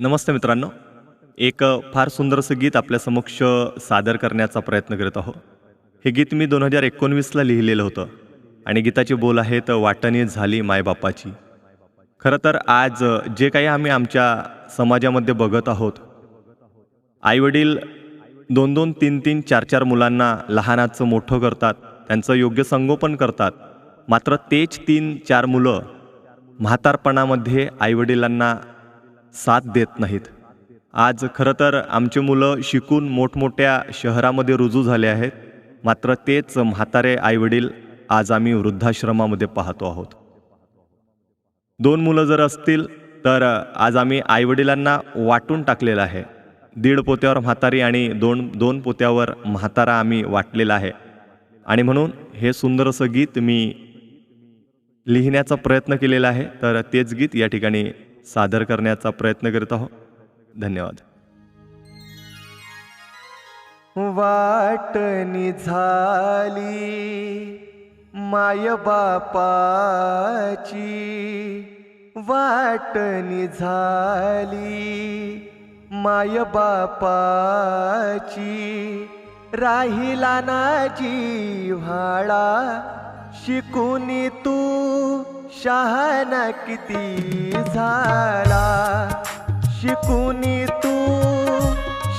नमस्ते मित्रांनो. एक फार सुंदरसं गीत आपल्या समक्ष सादर करण्याचा प्रयत्न करत आहो हे गीत मी दोन हजार एकोणवीसला लिहिलेलं होतं आणि गीताचे बोल आहेत वाटणी झाली मायबापाची. खरं तर आज जे काही आम्ही आमच्या समाजामध्ये बघत आहोत आईवडील दोन दोन तीन तीन चार चार मुलांना लहानाचं मोठं करतात त्यांचं योग्य संगोपन करतात मात्र तेच तीन चार मुलं म्हातारपणामध्ये आईवडिलांना साथ देत नाहीत. आज खरं तर आमची मुलं शिकून मोठमोठ्या शहरामध्ये रुजू झाले आहेत. मात्र तेच म्हातारे आईवडील आज आम्ही वृद्धाश्रमामध्ये पाहतो आहोत. दोन मुलं जर असतील तर आज आम्ही आईवडिलांना वाटून टाकलेलं आहे. दीड पोत्यावर म्हातारी आणि दोन दोन पोत्यावर म्हातारा आम्ही वाटलेला आहे. आणि म्हणून हे सुंदरसं गीत मी लिहिण्याचा प्रयत्न केलेला आहे. तर तेच गीत या ठिकाणी सादर करण्याचा प्रयत्न करत आहोत. धन्यवाद. वाटणी झाली माय बापाची. वाटणी झाली माय बापाची. राहिला ना जिव्हाळा शिकून तू शहाणा किती झाला? शिकूनी तू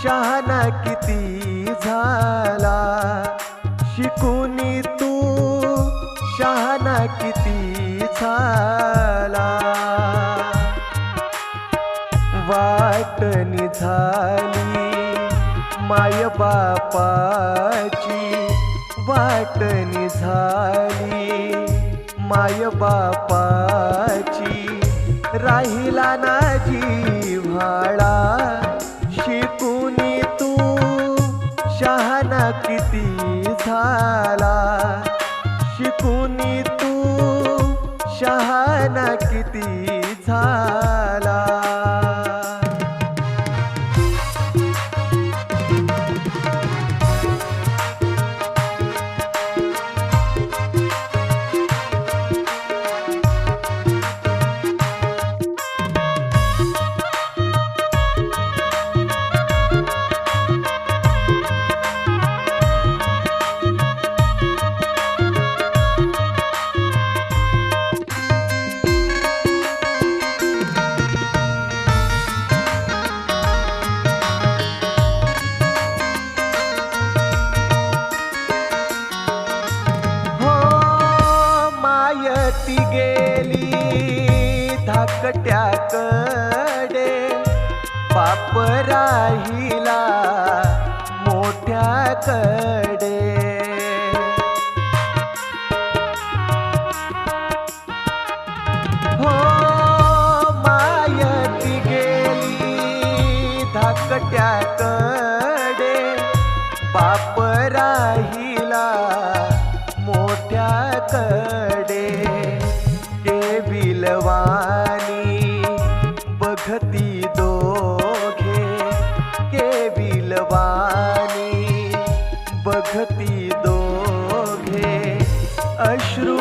शहाणा किती झाला? शिकूनी तू शहाणा किती झाला? वाटणी झाली माय बापाची वाटणी झाली माय बापाची राहिला ना जिव्हाळा. शिकून तू शहाणा किती झाला? शिकून पाप राहिला मोठ्याकडे. हो मायती गेली धाकट्याकडे. पाप राहिला अश्रू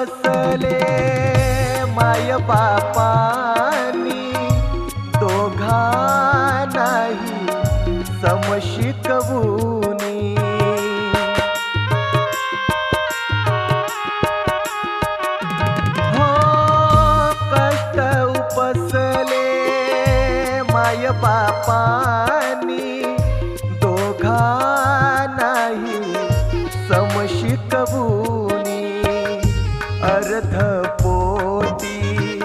बसले माय बापा. पोटी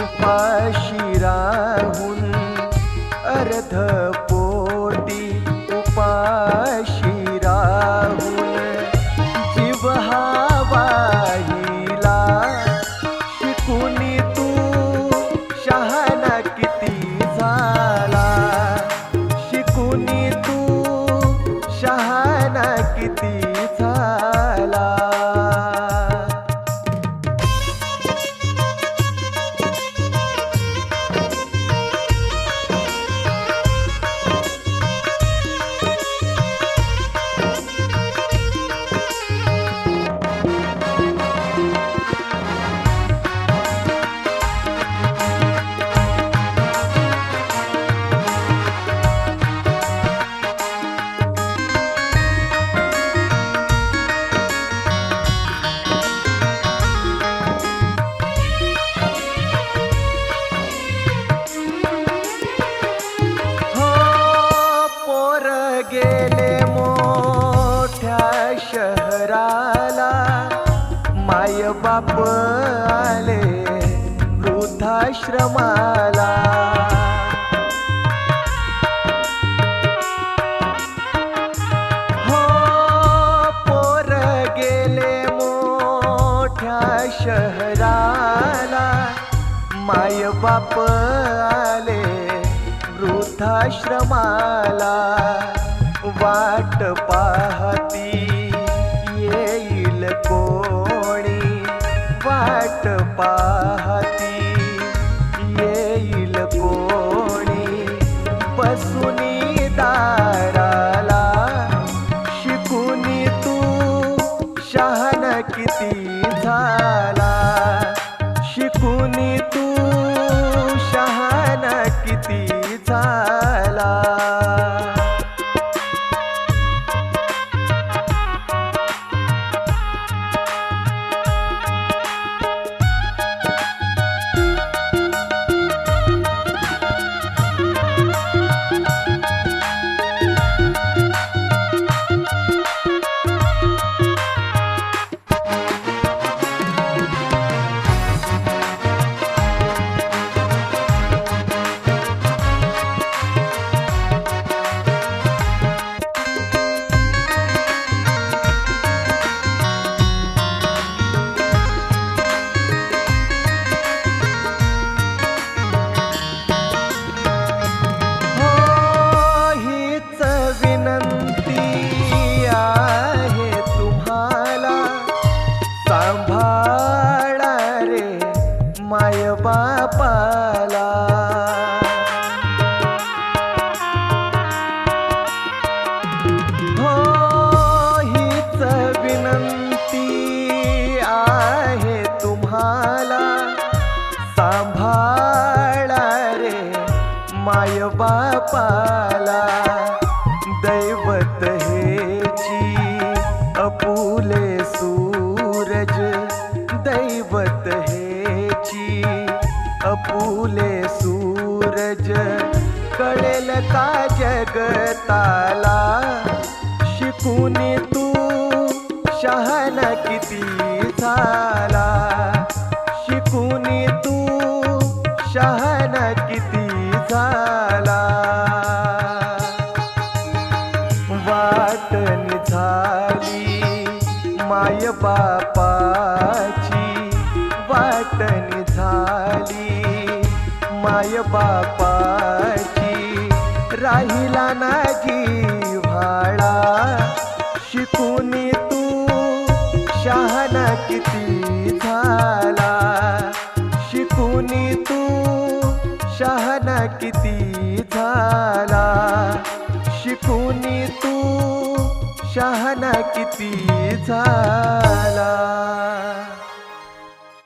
उपाशी राहून अर्ध माय बाप आले वृद्धाश्रमाला. हो पोर गेले मोठ्या शहराला. माय बाप आले वृद्धाश्रमाला. वाट पाहती येईल को वाट पाहती पापाला हो हीच विनंती आहे तुम्हाला. सांभाळा रे माय बापाला. जगताला शिकून तू शहाण किती झाला? शिकून तू शहाण किती झाला? वाटण झाली माय बापाची. वाटण झाली माय बापा राहिला ना शिकून तू शहाणा किती झाला. शिकून तू शहाणा किती झाला. शिकून तू शहाणा किती झाला.